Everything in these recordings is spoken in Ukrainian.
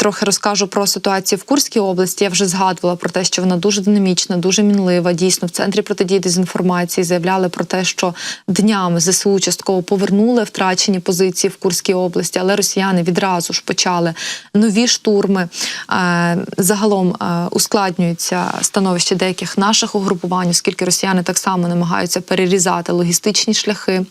трохи розкажу про ситуацію в Курській області. Я вже згадувала про те, що вона дуже динамічна, дуже мінлива. Дійсно, в центрі протидії дезінформації заявляли про те, що днями ЗСУ частково повернули втрачені позиції в Курській області, але росіяни відразу ж почали нові штурми. Е, Загалом е, ускладнюється становище деяких наших угрупувань, оскільки росіяни так само намагаються перерізати логістичні шляхи.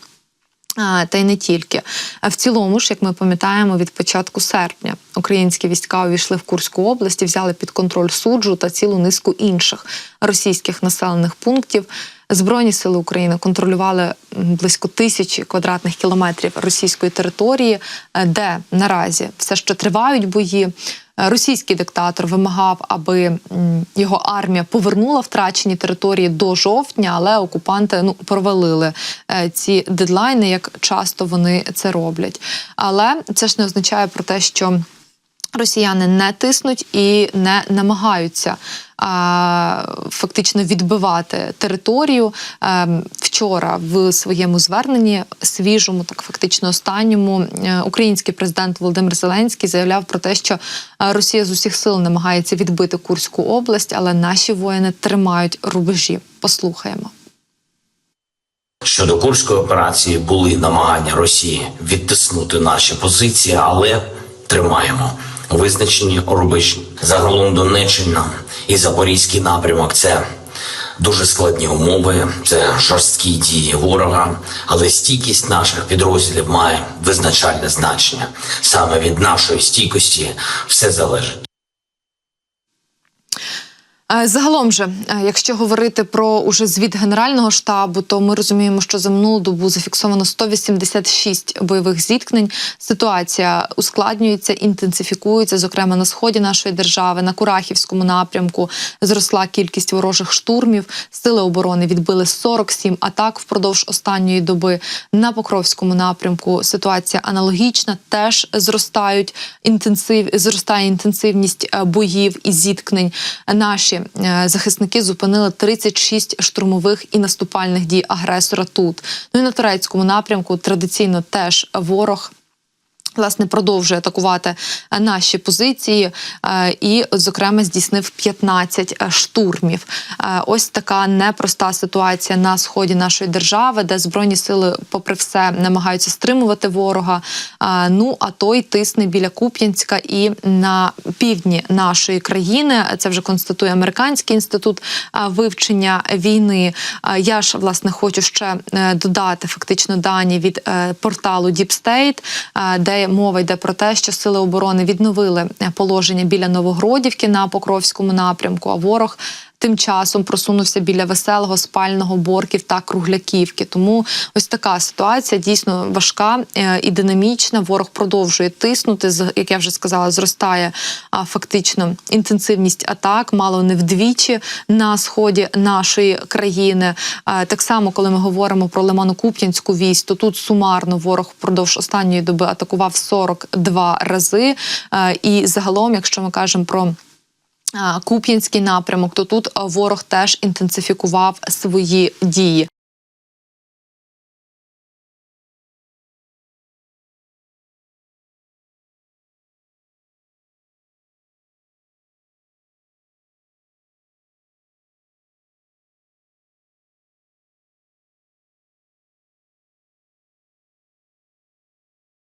Та й не тільки. В цілому ж, як ми пам'ятаємо, від початку серпня українські війська увійшли в Курську область і взяли під контроль суджу та цілу низку інших російських населених пунктів. Збройні сили України контролювали близько тисячі квадратних кілометрів російської території, е, де наразі все ще тривають бої. Е, Російський диктатор вимагав, аби його армія повернула втрачені території до жовтня, але окупанти ну провалили е, ці дедлайни, як часто вони це роблять. Але це ж не означає про те, що росіяни не тиснуть і не намагаються. Фактично відбивати територію Ем, вчора в своєму зверненні свіжому, так фактично останньому, е, український президент Володимир Зеленський заявляв про те, що е, Росія з усіх сил намагається відбити Курську область, але наші воїни тримають рубежі. Послухаємо. Щодо курської операції були намагання Росії відтиснути наші позиції, але тримаємо визначені рубежі. Загалом Донеччина і Запорізький напрямок це дуже складні умови, це жорсткі дії ворога, але стійкість наших підрозділів має визначальне значення. Саме від нашої стійкості все залежить. Загалом же, якщо говорити про уже звіт Генерального штабу, то ми розуміємо, що за минулу добу зафіксовано 186 бойових зіткнень. Ситуація ускладнюється, інтенсифікується. Зокрема, на сході нашої держави, на Курахівському напрямку зросла кількість ворожих штурмів. Сили оборони відбили 47 атак впродовж останньої доби. На Покровському напрямку ситуація аналогічна. Теж зростають інтенсив, зростає інтенсивність е, боїв і зіткнень. Наші е, захисники зупинили 36 штурмових і наступальних дій агресора тут. Ну і на турецькому напрямку традиційно теж ворог. Власне, продовжує атакувати е, наші позиції е, і, зокрема, здійснив 15 штурмів. Е, Ось така непроста ситуація на сході нашої держави, де збройні сили, попри все, намагаються стримувати ворога. Ну а той тисне біля Куп'янська і на півдні нашої країни. Це вже констатує американський інститут вивчення війни. Я ж власне хочу ще додати фактично дані від порталу Deep State, е, мова йде про те, що сили оборони відновили положення біля Новогродівки на Покровському напрямку. А ворог тим часом просунувся біля веселого спального борків та кругляківки. Тому ось така ситуація дійсно важка е, і динамічна. Ворог продовжує тиснути. Як я вже сказала, зростає фактично інтенсивність атак, мало не вдвічі на сході нашої країни. Е, Так само, коли ми говоримо про Лимано-Куп'янську вісь, то тут сумарно ворог впродовж останньої доби атакував 42 рази. Е, І загалом, якщо ми кажемо про Куп'янський напрямок, то тут ворог теж інтенсифікував свої дії.